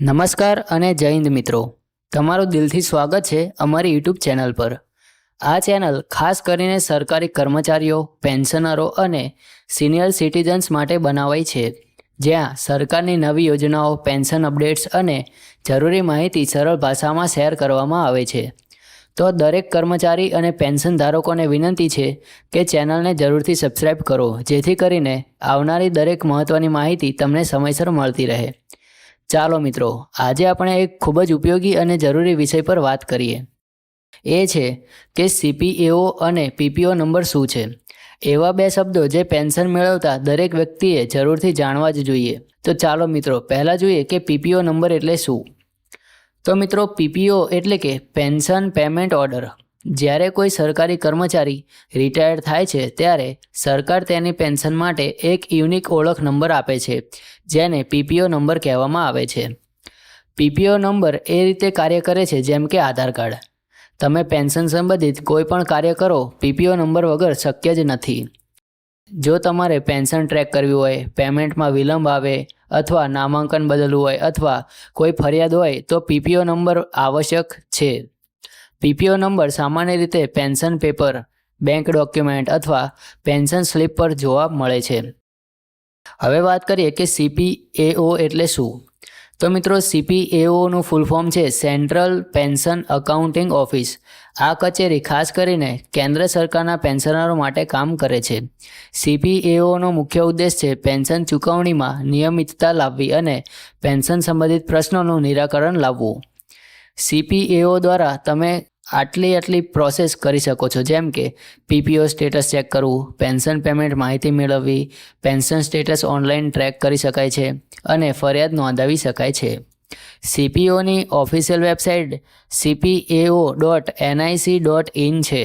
નમસ્કાર અને જય હિન્દ મિત્રો. તમારું દિલથી સ્વાગત છે અમારી યુટ્યુબ ચેનલ પર. આ ચેનલ ખાસ કરીને સરકારી કર્મચારીઓ, પેન્શનરો અને સિનિયર સિટીઝન્સ માટે બનાવાઈ છે. જ્યાં સરકારની નવી યોજનાઓ, પેન્શન અપડેટ્સ અને જરૂરી માહિતી સરળ ભાષામાં શેર કરવામાં આવે છે. તો દરેક કર્મચારી અને પેન્શન ધારકોને વિનંતી છે કે ચેનલને જરૂરથી સબસ્ક્રાઇબ કરો, જેથી કરીને આવનારી દરેક મહત્ત્વની માહિતી તમને સમયસર મળતી રહે. ચાલો મિત્રો, આજે આપણે એક ખૂબ જ ઉપયોગી અને જરૂરી વિષય પર વાત કરીએ. એ છે કે સીપીએઓ અને પીપીઓ નંબર શું છે? એવા બે શબ્દો જે પેન્શન મેળવતા દરેક વ્યક્તિએ જરૂરથી જાણવા જ જોઈએ. તો ચાલો મિત્રો, પહેલાં જોઈએ કે પીપીઓ નંબર એટલે શું? તો મિત્રો પીપીઓ એટલે કે પેન્શન પેમેન્ટ ઓર્ડર. જ્યારે કોઈ સરકારી કર્મચારી રિટાયર્ડ થાય છે, ત્યારે સરકાર તેની પેન્શન માટે એક યુનિક ઓળખ નંબર આપે છે, જેને પીપીઓ નંબર કહેવામાં આવે છે. પીપીઓ નંબર એ રીતે કાર્ય કરે છે, જેમ કે આધાર કાર્ડ. તમે પેન્શન સંબંધિત કોઈ પણ કાર્ય કરો પીપીઓ નંબર વગર શક્ય જ નથી. જો તમારે પેન્શન ટ્રેક કરવી હોય, પેમેન્ટમાં વિલંબ આવે, અથવા નામાંકન બદલવું હોય, અથવા કોઈ ફરિયાદ હોય, તો પીપીઓ નંબર આવશ્યક છે. પીપીઓ નંબર સામાન્ય રીતે પેન્શન પેપર, બેંક ડોક્યુમેન્ટ અથવા પેન્શન સ્લિપ પર જોવા મળે છે. હવે વાત કરીએ કે સીપીએઓ એટલે શું? તો મિત્રો સીપીએઓનું ફૂલ ફોર્મ છે સેન્ટ્રલ પેન્શન અકાઉન્ટિંગ ઓફિસ. આ કચેરી ખાસ કરીને કેન્દ્ર સરકારના પેન્શનરો માટે કામ કરે છે. સીપીએઓનો મુખ્ય ઉદ્દેશ છે પેન્શન ચૂકવણીમાં નિયમિતતા લાવવી અને પેન્શન સંબંધિત પ્રશ્નોનું નિરાકરણ લાવવું. સીપીએઓ દ્વારા તમે આટલી આટલી પ્રોસેસ કરી શકો છો. જેમ કે પીપીઓ સ્ટેટસ ચેક કરવું પેન્શન પેમેન્ટ માહિતી મેળવવી પેન્શન સ્ટેટસ ઓનલાઈન ટ્રેક કરી શકાય છે અને ફરિયાદ નોંધાવી શકાય છે. સીપીઓની official website CPAO dot NIC dot in છે.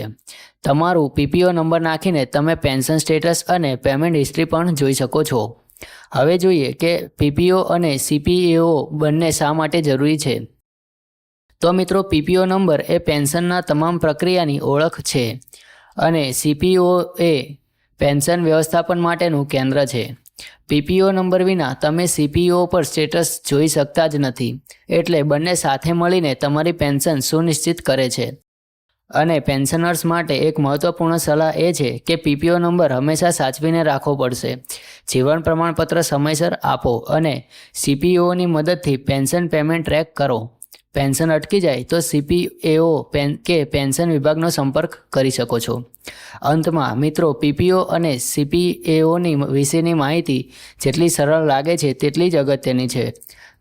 તમારું પીપીઓ નંબર નાખીને તમે પેન્શન સ્ટેટસ અને પેમેન્ટ હિસ્ટ્રી પણ જોઈ શકો છો. હવે જોઈએ કે પીપીઓ અને સીપીએઓ બંને શા માટે જરૂરી છે? તો મિત્રો પીપીઓ નંબર એ પેન્શનના તમામ પ્રક્રિયાની ઓળખ છે અને સીપીઓ એ પેન્શન વ્યવસ્થાપન માટેનું કેન્દ્ર છે. પીપીઓ નંબર વિના તમે સીપીઓ પર સ્ટેટસ જોઈ શકતા જ નથી, એટલે બંને સાથે મળીને તમારી પેન્શન સુનિશ્ચિત કરે છે. અને પેન્શનર્સ માટે એક મહત્વપૂર્ણ સલાહ એ છે કે પીપીઓ નંબર હંમેશા સાચવીને રાખવો પડશે. જીવન પ્રમાણપત્ર સમયસર આપો અને સીપીઓની મદદથી પેન્શન પેમેન્ટ ટ્રેક કરો. પેન્શન અટકી જાય તો સીપીએઓ પેન કે પેન્શન વિભાગનો સંપર્ક કરી શકો છો. અંતમાં મિત્રો પીપીઓ અને સીપીએઓની વિશેની માહિતી જેટલી સરળ લાગે છે તેટલી જ અગત્યની છે.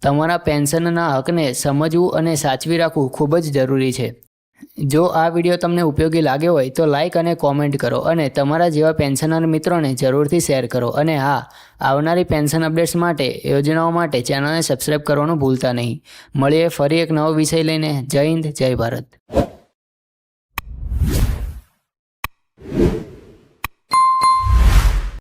તમારા પેન્શનના હકને સમજવું અને સાચવી રાખવું ખૂબ જ જરૂરી છે. જો આ વીડિયો તમને ઉપયોગી લાગ્યો હોય તો લાઇક અને કોમેન્ટ કરો અને તમારા જેવા પેન્શનર મિત્રોને જરૂરથી શેર કરો અને હા, આવનારી પેન્શન અપડેટ્સ માટે, યોજનાઓ માટે ચેનલને સબસ્ક્રાઈબ કરવાનું ભૂલતા નહીં. મળીએ ફરી એક નવો વિષય લઈને. જય હિન્દ, જય ભારત.